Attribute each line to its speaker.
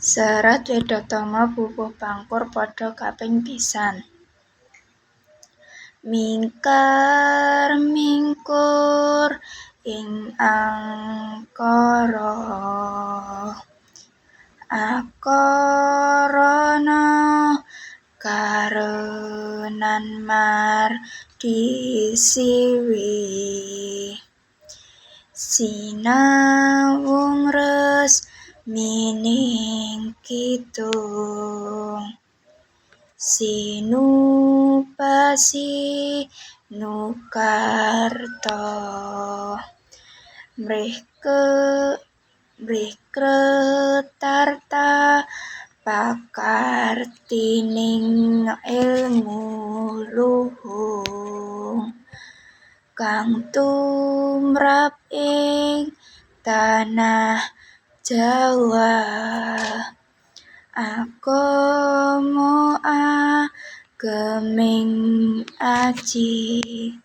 Speaker 1: Serat Wedhatama pupuh pangkur padha kaping pisan. Mingkar mingkur ing angkara. Akarana karenan mardisiwi Sinawung resmining kidung Sinupasi nukarta Mrih kretarta pakartining ilmu luhung Kang tumrap ing tanah Jawa Agama ageming aji